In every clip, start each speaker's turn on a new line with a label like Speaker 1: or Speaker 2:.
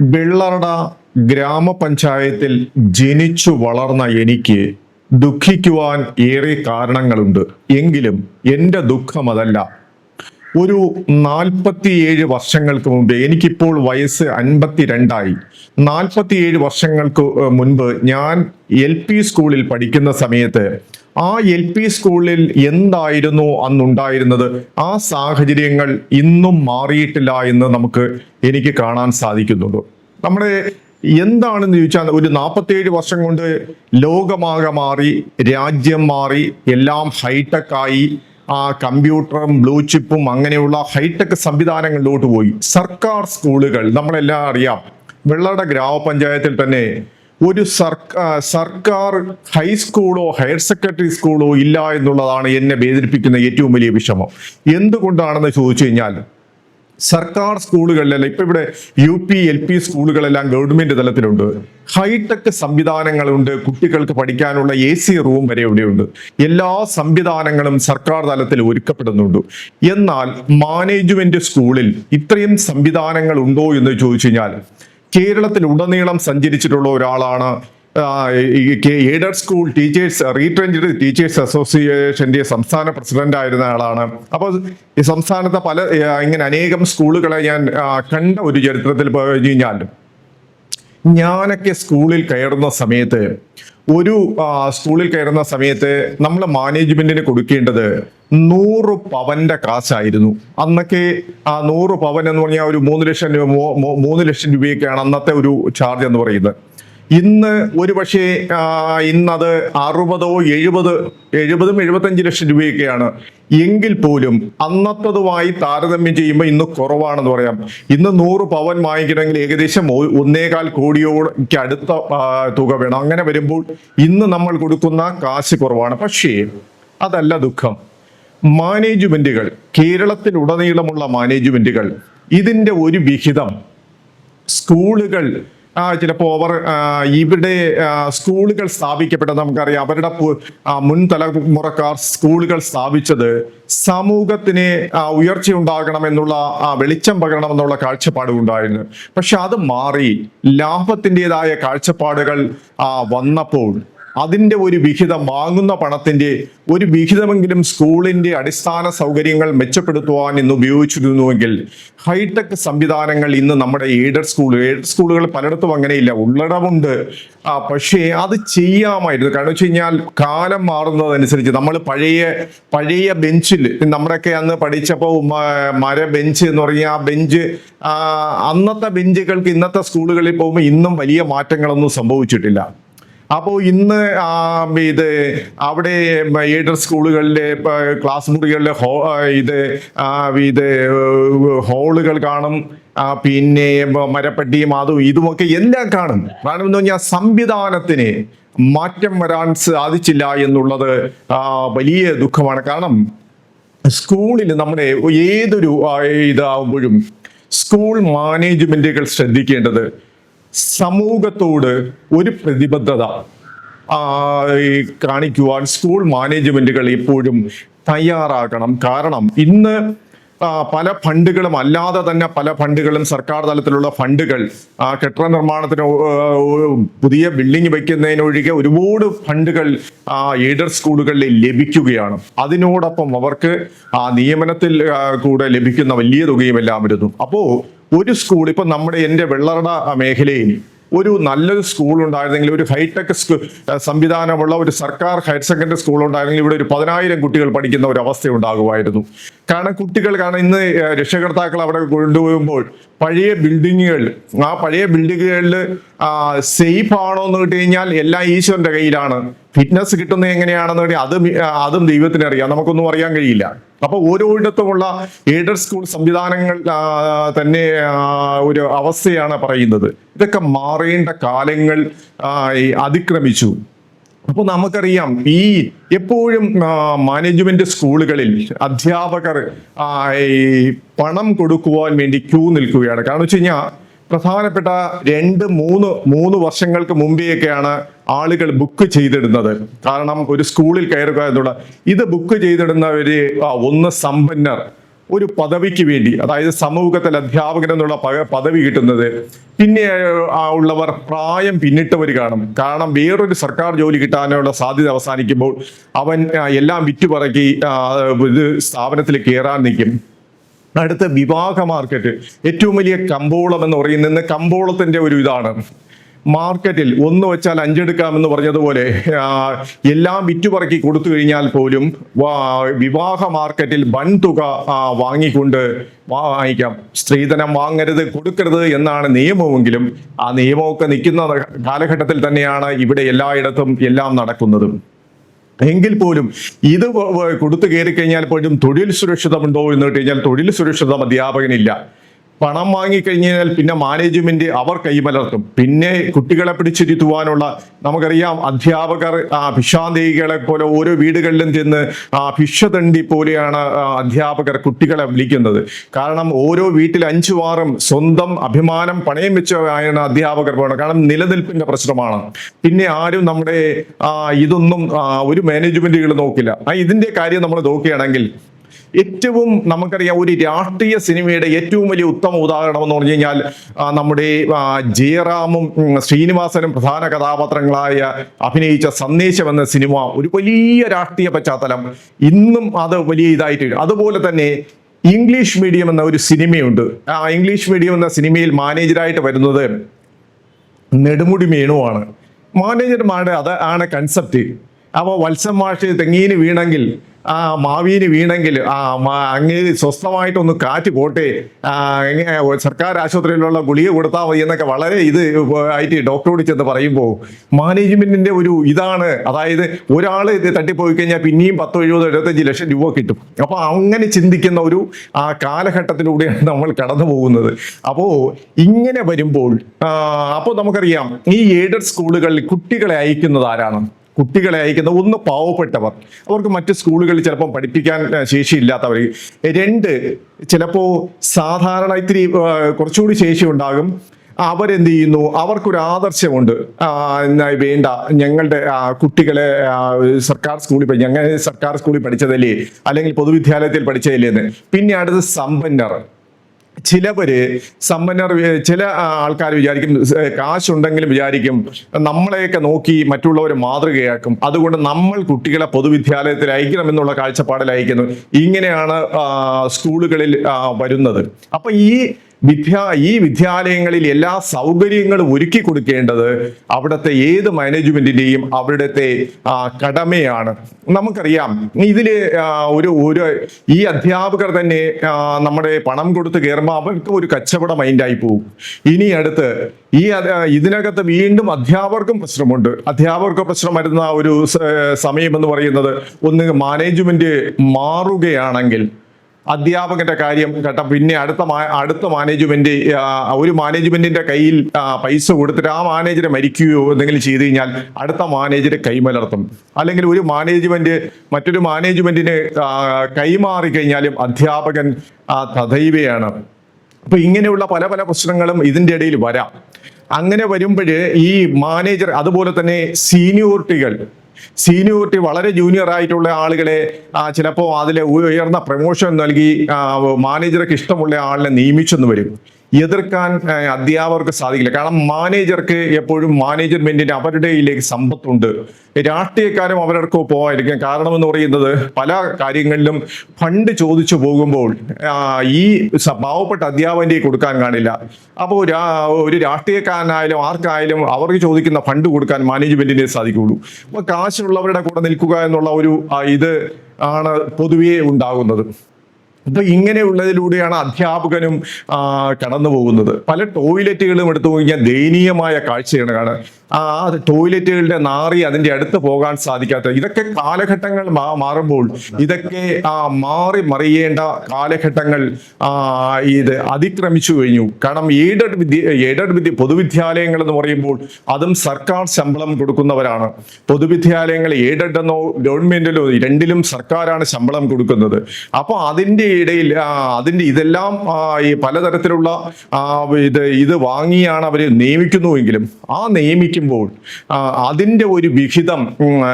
Speaker 1: വെള്ളറട ഗ്രാമപഞ്ചായത്തിൽ ജനിച്ചു വളർന്ന എനിക്ക് ദുഃഖിക്കുവാൻ ഏറെ കാരണങ്ങളുണ്ട്. എങ്കിലും എന്റെ ദുഃഖം അതല്ല. ഒരു നാൽപ്പത്തിയേഴ് വർഷങ്ങൾക്ക് മുമ്പ് എനിക്കിപ്പോൾ വയസ്സ് അൻപത്തിരണ്ടായി. നാൽപ്പത്തിയേഴ് വർഷങ്ങൾക്ക് മുൻപ് ഞാൻ എൽ പി സ്കൂളിൽ പഠിക്കുന്ന സമയത്ത് ആ എൽ പി സ്കൂളിൽ എന്തായിരുന്നു അന്നുണ്ടായിരുന്നത്? ആ സാഹചര്യങ്ങൾ ഇന്നും മാറിയിട്ടില്ല എന്ന് നമുക്ക് എനിക്ക് കാണാൻ സാധിക്കുന്നുണ്ട്. നമ്മുടെ എന്താണെന്ന് ചോദിച്ചാൽ ഒരു നാൽപ്പത്തേഴ് വർഷം കൊണ്ട് ലോകമാകെ മാറി രാജ്യം മാറി എല്ലാം ഹൈടെക് ആയി. ആ കമ്പ്യൂട്ടറും ബ്ലൂ ചിപ്പും അങ്ങനെയുള്ള ഹൈടെക് സംവിധാനങ്ങളിലോട്ട് പോയി. സർക്കാർ സ്കൂളുകൾ നമ്മളെല്ലാം അറിയാം വെള്ളയുടെ ഗ്രാമപഞ്ചായത്തിൽ തന്നെ ഒരു സർക്കാർ ഹൈസ്കൂളോ ഹയർ സെക്കൻഡറി സ്കൂളോ ഇല്ല എന്നുള്ളതാണ് എന്നെ വേദനിപ്പിക്കുന്ന ഏറ്റവും വലിയ വിഷമം. എന്തുകൊണ്ടാണെന്ന് ചോദിച്ചു കഴിഞ്ഞാൽ സർക്കാർ സ്കൂളുകളിലല്ല ഇപ്പൊ ഇവിടെ യു പി എൽ പി സ്കൂളുകളെല്ലാം ഗവൺമെന്റ് തലത്തിലുണ്ട്. ഹൈടെക് സംവിധാനങ്ങളുണ്ട് കുട്ടികൾക്ക് പഠിക്കാനുള്ള എ സി റൂം വരെ ഇവിടെയുണ്ട്. എല്ലാ സംവിധാനങ്ങളും സർക്കാർ തലത്തിൽ ഒരുക്കപ്പെടുന്നുണ്ട്. എന്നാൽ മാനേജ്മെന്റ് സ്കൂളിൽ ഇത്രയും സംവിധാനങ്ങൾ ഉണ്ടോ എന്ന് ചോദിച്ചു കഴിഞ്ഞാൽ കേരളത്തിൽ ഉടനീളം സഞ്ചരിച്ചിട്ടുള്ള ഒരാളാണ് aided school teachers retired teachers അസോസിയേഷന്റെ സംസ്ഥാന പ്രസിഡന്റ് ആയിരുന്ന ആളാണ്. അപ്പോൾ ഈ സംസ്ഥാനത്തെ പല ഇങ്ങനെ അനേകം സ്കൂളുകളെ ഞാൻ കണ്ട ഒരു ചരിത്രത്തിൽ പോയി കഴിഞ്ഞാൽ ഞാനൊക്കെ സ്കൂളിൽ കയറുന്ന സമയത്ത് ഒരു സ്കൂളിൽ കയറുന്ന സമയത്ത് നമ്മൾ മാനേജ്മെന്റിന് കൊടുക്കേണ്ടത് നൂറ് പവന്റെ കാശായിരുന്നു. അന്നൊക്കെ ആ നൂറ് പവൻ എന്ന് പറഞ്ഞാൽ ഒരു മൂന്ന് ലക്ഷം രൂപ മൂന്ന് ലക്ഷം രൂപയൊക്കെയാണ് അന്നത്തെ ഒരു ചാർജ് എന്ന് പറയുന്നത്. ഇന്ന് ഒരു പക്ഷേ ആ, ഇന്നത് അറുപതോ എഴുപത് എഴുപതും എഴുപത്തഞ്ച് ലക്ഷം രൂപയൊക്കെയാണ്. എങ്കിൽ പോലും അന്നത്തതുമായി താരതമ്യം ചെയ്യുമ്പോൾ ഇന്ന് കുറവാണെന്ന് പറയാം. ഇന്ന് നൂറ് പവൻ വാങ്ങിക്കണമെങ്കിൽ ഏകദേശം ഒന്നേകാൽ കോടിയോടൊക്കെ അടുത്ത തുക വേണം. അങ്ങനെ വരുമ്പോൾ ഇന്ന് നമ്മൾ കൊടുക്കുന്ന കാശ് കുറവാണ്. പക്ഷേ അതല്ല ദുഃഖം. മാനേജ്മെന്റുകൾ കേരളത്തിലുടനീളമുള്ള മാനേജ്മെന്റുകൾ ഇതിന്റെ ഒരു വിഹിതം സ്കൂളുകൾ ആ, ചിലപ്പോ അവർ ഇവിടെ സ്കൂളുകൾ സ്ഥാപിക്കപ്പെട്ടത് നമുക്കറിയാം. അവരുടെ മുൻ തലമുറക്കാർ സ്കൂളുകൾ സ്ഥാപിച്ചത് സമൂഹത്തിന് ഉയർച്ച ഉണ്ടാകണം എന്നുള്ള ആ, വെളിച്ചം പകരണം എന്നുള്ള കാഴ്ചപ്പാട് ഉണ്ടായിരുന്നു. പക്ഷെ അത് മാറി. ലാഭത്തിന്റെതായ കാഴ്ചപ്പാടുകൾ വന്നപ്പോൾ അതിന്റെ ഒരു വിഹിതം വാങ്ങുന്ന പണത്തിന്റെ ഒരു വിഹിതമെങ്കിലും സ്കൂളിന്റെ അടിസ്ഥാന സൗകര്യങ്ങൾ മെച്ചപ്പെടുത്തുവാൻ ഇന്ന് ഉപയോഗിച്ചിരുന്നുവെങ്കിൽ ഹൈടെക് സംവിധാനങ്ങൾ ഇന്ന് നമ്മുടെ എയ്ഡഡ് സ്കൂൾ എയ്ഡഡ് സ്കൂളുകൾ പലയിടത്തും അങ്ങനെയില്ല. ഉള്ളടമുണ്ട്. ആ പക്ഷേ അത് ചെയ്യാമായിരുന്നു. കാരണം വെച്ച് കഴിഞ്ഞാൽ കാലം മാറുന്നതനുസരിച്ച് നമ്മൾ പഴയ പഴയ ബെഞ്ചിൽ നമ്മുടെയൊക്കെ അന്ന് പഠിച്ചപ്പോൾ മര ബെഞ്ച് എന്ന് പറഞ്ഞ ആ ബെഞ്ച് അന്നത്തെ ബെഞ്ചുകൾക്ക് ഇന്നത്തെ സ്കൂളുകളിൽ പോകുമ്പോൾ ഇന്നും വലിയ മാറ്റങ്ങളൊന്നും സംഭവിച്ചിട്ടില്ല. അപ്പോൾ ഇന്ന് ഇത് അവിടെ എയ്ഡഡ് സ്കൂളുകളിലെ ക്ലാസ് മുറികളിലെ ഹോ ഇത് ഇത് ഹോളുകൾ കാണും പിന്നെ മരപ്പട്ടിയും അതും ഇതുമൊക്കെ എല്ലാം കാണും. കാരണം എന്ന് പറഞ്ഞാൽ സംവിധാനത്തിന് മാറ്റം വരാൻ സാധിച്ചില്ല എന്നുള്ളത് വലിയ ദുഃഖമാണ്. കാരണം സ്കൂളിൽ നമ്മുടെ ഏതൊരു ഇതാവുമ്പോഴും സ്കൂൾ മാനേജ്മെന്റുകൾ ശ്രദ്ധിക്കേണ്ടത് സമൂഹത്തോട് ഒരു പ്രതിബദ്ധത കാണിക്കുവാൻ സ്കൂൾ മാനേജ്മെന്റുകൾ എപ്പോഴും തയ്യാറാകണം. കാരണം ഇന്ന് പല ഫണ്ടുകളും അല്ലാതെ തന്നെ പല ഫണ്ടുകളും സർക്കാർ തലത്തിലുള്ള ഫണ്ടുകൾ കെട്ടിട നിർമ്മാണത്തിന് പുതിയ ബിൽഡിംഗ് വയ്ക്കുന്നതിനൊഴികെ ഒരുപാട് ഫണ്ടുകൾ ആ, എയ്ഡഡ് സ്കൂളുകളിൽ ലഭിക്കുകയാണ്. അതിനോടൊപ്പം അവർക്ക് ആ നിയമനത്തിൽ കൂടെ ലഭിക്കുന്ന വലിയ തുകയും എല്ലാം വരുന്നു അപ്പോ ഒരു സ്കൂൾ ഇപ്പൊ നമ്മുടെ എന്റെ വെള്ളറട മേഖലയിൽ ഒരു നല്ലൊരു സ്കൂൾ ഉണ്ടായിരുന്നെങ്കിൽ ഒരു ഹൈടെക് സംവിധാനമുള്ള ഒരു സർക്കാർ ഹയർ സെക്കൻഡറി സ്കൂൾ ഉണ്ടായിരുന്നെങ്കിൽ ഇവിടെ ഒരു പതിനായിരം കുട്ടികൾ പഠിക്കുന്ന ഒരു അവസ്ഥ ഉണ്ടാകുമായിരുന്നു. കാരണം കുട്ടികൾ കാരണം ഇന്ന് രക്ഷകർത്താക്കൾ അവിടെ കൊണ്ടുപോകുമ്പോൾ പഴയ ബിൽഡിങ്ങുകൾ ആ പഴയ ബിൽഡിങ്ങുകളിൽ സേഫ് ആണോ എന്ന് കിട്ടി കഴിഞ്ഞാൽ എല്ലാം ഈശ്വരന്റെ കയ്യിലാണ്. ഫിറ്റ്നസ് കിട്ടുന്നത് എങ്ങനെയാണെന്ന് വേണ്ടി അതും അതും ദൈവത്തിന് അറിയാം. നമുക്കൊന്നും അറിയാൻ കഴിയില്ല. അപ്പൊ ഓരോയിടത്തുമുള്ള എയ്ഡഡ് സ്കൂൾ സംവിധാനങ്ങൾ തന്നെ ഒരു അവസ്ഥയാണ് പറയുന്നത്. ഇതൊക്കെ മാറേണ്ട കാലങ്ങൾ അതിക്രമിച്ചു. അപ്പോൾ നമുക്കറിയാം ഈ എപ്പോഴും മാനേജ്മെന്റ് സ്കൂളുകളിൽ അധ്യാപകർ പണം കൊടുക്കുവാൻ വേണ്ടി ക്യൂ നിൽക്കുകയാണ്. കാരണം വെച്ച് കഴിഞ്ഞാൽ പ്രധാനപ്പെട്ട രണ്ട് മൂന്ന് മൂന്ന് വർഷങ്ങൾക്ക് മുമ്പെയൊക്കെയാണ് ആളുകൾ ബുക്ക് ചെയ്തിടുന്നത്. കാരണം ഒരു സ്കൂളിൽ കയറുക എന്നുള്ള ഇത് ബുക്ക് ചെയ്തിടുന്നവര് ഒന്ന് സമ്പന്നർ ഒരു പദവിക്ക് വേണ്ടി അതായത് സമൂഹത്തിൽ അധ്യാപകൻ എന്നുള്ള പദവി കിട്ടുന്നത്. പിന്നെ ഉള്ളവർ പ്രായം പിന്നിട്ടവർ കാണും. കാരണം വേറൊരു സർക്കാർ ജോലി കിട്ടാനുള്ള സാധ്യത അവസാനിക്കുമ്പോൾ അവൻ എല്ലാം വിറ്റുപറക്കി ഇത് സ്ഥാപനത്തിൽ കയറാൻ നിൽക്കും. അടുത്ത വിവാഹ മാർക്കറ്റ് ഏറ്റവും വലിയ കമ്പോളം എന്ന് പറയുന്നത് കമ്പോളത്തിന്റെ ഒരു ഇതാണ്. മാർക്കറ്റിൽ ഒന്ന് വെച്ചാൽ അഞ്ചെടുക്കാമെന്ന് പറഞ്ഞതുപോലെ എല്ലാം വിറ്റുപറക്കി കൊടുത്തു കഴിഞ്ഞാൽ പോലും വിവാഹ മാർക്കറ്റിൽ വൻതുക തുക വാങ്ങിക്കൊണ്ട് വാങ്ങിക്കാം. സ്ത്രീധനം വാങ്ങരുത് കൊടുക്കരുത് എന്നാണ് നിയമമെങ്കിലും ആ നിയമമൊക്കെ നിൽക്കുന്ന കാലഘട്ടത്തിൽ തന്നെയാണ് ഇവിടെ എല്ലായിടത്തും എല്ലാം നടക്കുന്നതും. എങ്കിൽ പോലും ഇത് കൊടുത്തു കയറി കഴിഞ്ഞാൽ പോലും തൊഴിൽ സുരക്ഷിതമുണ്ടോ എന്ന് കേട്ട് കഴിഞ്ഞാൽ തൊഴിൽ സുരക്ഷിതം അധ്യാപകനില്ല. പണം വാങ്ങിക്കഴിഞ്ഞാൽ പിന്നെ മാനേജ്മെന്റ് അവർ കൈമലർത്തും. പിന്നെ കുട്ടികളെ പിടിച്ചിരുത്തുവാനുള്ള നമുക്കറിയാം അധ്യാപകർ ആ, ഭിക്ഷാന്തേഹികളെ പോലെ ഓരോ വീടുകളിലും ചെന്ന് ആ, ഭിക്ഷതണ്ടി പോലെയാണ് അധ്യാപകർ കുട്ടികളെ വിളിക്കുന്നത്. കാരണം ഓരോ വീട്ടിൽ അഞ്ചു ആറും സ്വന്തം അഭിമാനം പണയം വെച്ചാണ് അധ്യാപകർ പോകുന്നത് കാരണം നിലനിൽപ്പിന്റെ പ്രശ്നമാണ്. പിന്നെ ആരും നമ്മുടെ ഇതൊന്നും ഒരു മാനേജ്മെന്റുകൾ നോക്കില്ല. ആ ഇതിന്റെ കാര്യം നമ്മൾ നോക്കുകയാണെങ്കിൽ ഏറ്റവും നമുക്കറിയാം ഒരു രാഷ്ട്രീയ സിനിമയുടെ ഏറ്റവും വലിയ ഉത്തമ ഉദാഹരണം എന്ന് പറഞ്ഞു കഴിഞ്ഞാൽ നമ്മുടെ ജയറാമും ശ്രീനിവാസനും പ്രധാന കഥാപാത്രങ്ങളായ അഭിനയിച്ച സന്ദേശം എന്ന സിനിമ ഒരു വലിയ രാഷ്ട്രീയ പശ്ചാത്തലം. ഇന്നും അത് വലിയ ഇതായിട്ട് അതുപോലെ തന്നെ ഇംഗ്ലീഷ് മീഡിയം എന്ന ഒരു സിനിമയുണ്ട്. ആ ഇംഗ്ലീഷ് മീഡിയം എന്ന സിനിമയിൽ മാനേജരായിട്ട് വരുന്നത് നെടുമുടി മേണുവാണ് മാനേജർമാരുടെ അത് ആണ് കൺസെപ്റ്റ് അപ്പോൾ വത്സം മാഷ് തെങ്ങീന് വീണെങ്കിൽ ആ മാവീന് വീണെങ്കിൽ ആ അങ്ങേ സ്വസ്ഥമായിട്ടൊന്ന് കാറ്റ് പോട്ടെ. സർക്കാർ ആശുപത്രിയിലുള്ള ഗുളിക കൊടുത്താൽ മതി എന്നൊക്കെ വളരെ ഇത് ആയിട്ട് ഡോക്ടറോട് ചെന്ന് പറയുമ്പോൾ മാനേജ്മെന്റിന്റെ ഒരു ഇതാണ്. അതായത് ഒരാൾ ഇത് തട്ടിപ്പോയി കഴിഞ്ഞാൽ പിന്നെയും പത്തോ എഴുപതോ എഴുപത്തഞ്ച് ലക്ഷം രൂപ കിട്ടും. അപ്പൊ അങ്ങനെ ചിന്തിക്കുന്ന ഒരു ആ കാലഘട്ടത്തിലൂടെയാണ് നമ്മൾ കടന്നു പോകുന്നത്. അപ്പോ ഇങ്ങനെ വരുമ്പോൾ അപ്പോൾ നമുക്കറിയാം ഈ എയ്ഡഡ് സ്കൂളുകളിൽ കുട്ടികളെ അയക്കുന്നത് ആരാണ്? കുട്ടികളെ അയക്കുന്ന ഒന്ന് പാവപ്പെട്ടവർ. അവർക്ക് മറ്റ് സ്കൂളുകളിൽ ചിലപ്പോൾ പഠിപ്പിക്കാൻ ശേഷിയില്ലാത്തവർ. രണ്ട് ചിലപ്പോൾ സാധാരണ ഇത്തിരി കുറച്ചുകൂടി ശേഷി ഉണ്ടാകും. അവരെന്ത് ചെയ്യുന്നു അവർക്കൊരു ആദർശമുണ്ട്. വേണ്ട. ഞങ്ങളുടെ കുട്ടികളെ സർക്കാർ സ്കൂളിൽ ഞങ്ങൾ സർക്കാർ സ്കൂളിൽ പഠിച്ചതല്ലേ? അല്ലെങ്കിൽ പൊതുവിദ്യാലയത്തിൽ പഠിച്ചതല്ലേ എന്ന്. പിന്നെ അടുത്ത് സമ്പന്നർ. ചിലവര് സമ്പന്നർ ചില ആൾക്കാർ വിചാരിക്കും "ഏ, കാശുണ്ടെങ്കിലും വിചാരിക്കും നമ്മളെയൊക്കെ നോക്കി മറ്റുള്ളവർ മാതൃകയാക്കും. അതുകൊണ്ട് നമ്മൾ കുട്ടികളെ പൊതുവിദ്യാലയത്തിൽ അയക്കണം എന്നുള്ള കാഴ്ചപ്പാടിൽ അയക്കുന്നു ഇങ്ങനെയാണ് സ്കൂളുകളിൽ വരുന്നത്. അപ്പൊ ഈ വിദ്യാ ഈ വിദ്യാലയങ്ങളിൽ എല്ലാ സൗകര്യങ്ങളും ഒരുക്കി കൊടുക്കേണ്ടത് അവിടുത്തെ ഏത് മാനേജ്മെന്റിന്റെയും അവിടുത്തെ കടമയാണ്. നമുക്കറിയാം ഇതിൽ ഒരു ഒരു ഈ അധ്യാപകർ തന്നെ നമ്മുടെ പണം കൊടുത്ത് കയറുമ്പോൾ അവർക്ക് ഒരു കച്ചവട മൈൻഡായി പോകും ഇനി അടുത്ത് ഈ ഇതിനകത്ത് വീണ്ടും അധ്യാപകർക്കും പ്രശ്നമുണ്ട്. അധ്യാപകർക്ക് പ്രശ്നം വരുന്ന ഒരു സമയം എന്ന് പറയുന്നത് ഒന്ന് മാനേജ്മെന്റ് മാറുകയാണെങ്കിൽ അധ്യാപകന്റെ കാര്യം കേട്ട പിന്നെ അടുത്ത അടുത്ത മാനേജ്മെന്റ് ഒരു മാനേജ്മെന്റിന്റെ കയ്യിൽ പൈസ കൊടുത്തിട്ട് ആ മാനേജർ മരിക്കുകയോ എന്തെങ്കിലും ചെയ്തു കഴിഞ്ഞാൽ അടുത്ത മാനേജറെ കൈമലർത്തും. അല്ലെങ്കിൽ ഒരു മാനേജ്മെന്റ് മറ്റൊരു മാനേജ്മെന്റിന് കൈമാറി കഴിഞ്ഞാലും അധ്യാപകൻ തഥൈവയാണ് അപ്പൊ ഇങ്ങനെയുള്ള പല പല പ്രശ്നങ്ങളും ഇതിന്റെ ഇടയിൽ വരാം. അങ്ങനെ വരുമ്പോൾ ഈ മാനേജർ അതുപോലെ തന്നെ സീനിയോറിറ്റികൾ സീനിയോറിറ്റി വളരെ ജൂനിയർ ആയിട്ടുള്ള ആളുകളെ ചിലപ്പോൾ അതിലെ ഉയർന്ന പ്രൊമോഷൻ നൽകി മാനേജർക്ക് ഇഷ്ടമുള്ള ആളിനെ നിയമിച്ചെന്ന് വരും. എതിർക്കാൻ അധ്യാപകർക്ക് സാധിക്കില്ല. കാരണം മാനേജർക്ക് എപ്പോഴും മാനേജ്മെന്റിന് അവരുടെ കയ്യിലേക്ക് സമ്പത്തുണ്ട്. രാഷ്ട്രീയക്കാരും അവർക്ക് പോകാതിരിക്കും കാരണം എന്ന് പറയുന്നത് പല കാര്യങ്ങളിലും ഫണ്ട് ചോദിച്ചു പോകുമ്പോൾ ഈ പാവപ്പെട്ട അധ്യാപകന്റെ കൊടുക്കാൻ കാണില്ല. അപ്പോൾ ഒരു രാഷ്ട്രീയക്കാരനായാലും ആർക്കായാലും അവർക്ക് ചോദിക്കുന്ന ഫണ്ട് കൊടുക്കാൻ മാനേജ്മെന്റിനെ സാധിക്കുകയുള്ളൂ. അപ്പൊ കാശുള്ളവരുടെ കൂടെ നിൽക്കുക എന്നുള്ള ഒരു ഇത് ആണ് പൊതുവേ ഉണ്ടാകുന്നത്. അപ്പൊ ഇങ്ങനെയുള്ളതിലൂടെയാണ് അധ്യാപകനും കടന്നു പോകുന്നത് പല ടോയ്ലറ്റുകളും എടുത്തു കഴിഞ്ഞാൽ ദയനീയമായ കാഴ്ചയാണ് കാണുക ആ ടോയ്ലറ്റുകളുടെ നാറി അതിന്റെ അടുത്ത് പോകാൻ സാധിക്കാത്ത ഇതൊക്കെ കാലഘട്ടങ്ങൾ മാറുമ്പോൾ ഇതൊക്കെ ആ മാറി മറിയേണ്ട കാലഘട്ടങ്ങൾ ഇത് അതിക്രമിച്ചു കഴിഞ്ഞു. കാരണം എയ്ഡഡ് വിദ്യ എയ്ഡഡ് വിദ്യ പൊതുവിദ്യാലയങ്ങൾ എന്ന് പറയുമ്പോൾ അതും സർക്കാർ ശമ്പളം കൊടുക്കുന്നവരാണ്. പൊതുവിദ്യാലയങ്ങൾ എയ്ഡഡ് എന്നോ ഗവൺമെന്റിലോ രണ്ടിലും സർക്കാരാണ് ശമ്പളം കൊടുക്കുന്നത്. അപ്പോൾ അതിന്റെ ഇടയിൽ അതിന്റെ ഇതെല്ലാം ഈ പലതരത്തിലുള്ള ഇത് ഇത് വാങ്ങിയാണ് അവർ നിയമിക്കുന്നുവെങ്കിലും ആ നിയമിക്കുമ്പോൾ ചിലവഴിക്കുമ്പോൾ അതിന്റെ ഒരു വിഹിതം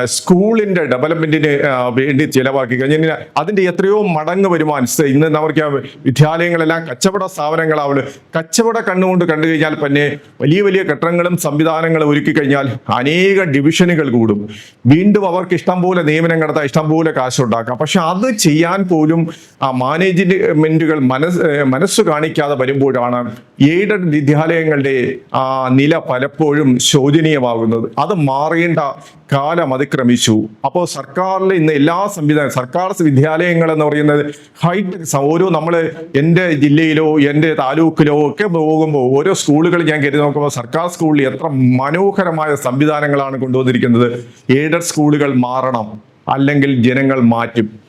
Speaker 1: സ്കൂളിന്റെ ഡെവലപ്മെന്റിന് വേണ്ടി ചിലവാക്കി കഴിഞ്ഞാൽ അതിന്റെ എത്രയോ മടങ്ങ് വരുമാനം. ഇന്ന് നമുക്ക് വിദ്യാലയങ്ങളെല്ലാം കച്ചവട സ്ഥാപനങ്ങളാവുള്ളൂ കച്ചവട കണ്ണുകൊണ്ട് കണ്ടു കഴിഞ്ഞാൽ പിന്നെ വലിയ വലിയ കെട്ടിടങ്ങളും സംവിധാനങ്ങളും ഒരുക്കി കഴിഞ്ഞാൽ അനേക ഡിവിഷനുകൾ കൂടും. വീണ്ടും അവർക്ക് ഇഷ്ടം പോലെ നിയമനം നടത്താം ഇഷ്ടം പോലെ കാശുണ്ടാക്കാം. പക്ഷെ അത് ചെയ്യാൻ പോലും ആ മാനേജ്മെന്റുകൾ മനസ്സ് ഏഹ് മനസ്സ് കാണിക്കാതെ വരുമ്പോഴാണ് എയ്ഡഡ് വിദ്യാലയങ്ങളുടെ ആ നില പലപ്പോഴും ശോചനീയമാകുന്നത് അത് മാറേണ്ട കാലം അതിക്രമിച്ചു. അപ്പോൾ സർക്കാരിൽ ഇന്ന് എല്ലാ സംവിധാനം സർക്കാർ വിദ്യാലയങ്ങൾ എന്ന് പറയുന്നത് ഹൈടെക് ഓരോ നമ്മൾ എന്റെ ജില്ലയിലോ എന്റെ താലൂക്കിലോ ഒക്കെ പോകുമ്പോൾ ഓരോ സ്കൂളുകൾ ഞാൻ കരുതി നോക്കുമ്പോൾ സർക്കാർ സ്കൂളിൽ എത്ര മനോഹരമായ സംവിധാനങ്ങളാണ് കൊണ്ടുവന്നിരിക്കുന്നത്. എയ്ഡഡ് സ്കൂളുകൾ മാറണം. അല്ലെങ്കിൽ ജനങ്ങൾ മാറ്റും.